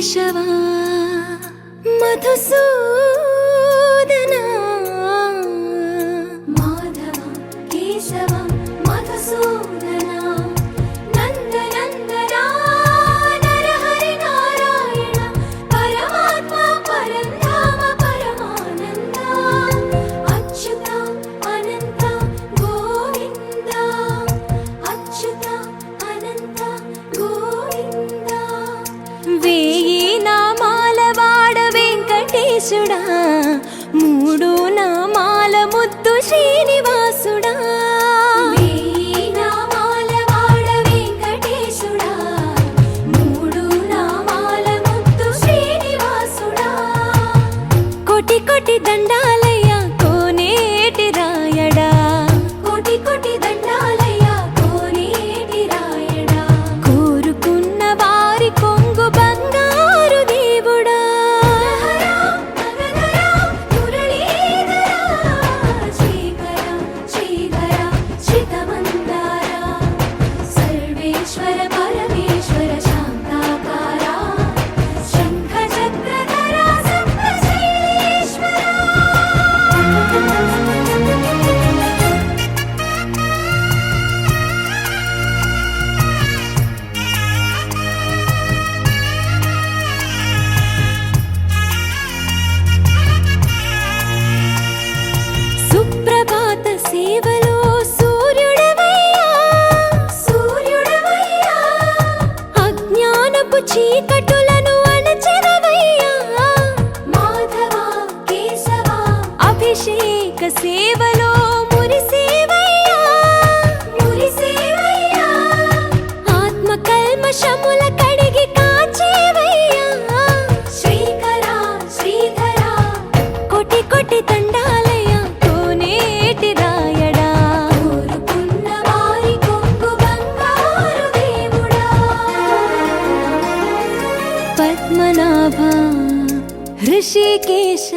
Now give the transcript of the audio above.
केशवा मधुसूदना माधव केशवा వెంకటేశుడా మూడు నామాల ముద్దు శ్రీనివాసుడా. దండా మాకు చీకటులను అభిషేక సేవలో మురిసేవయ్యా. మురిసేవయ్యా. ఆత్మ ঋষিকেশ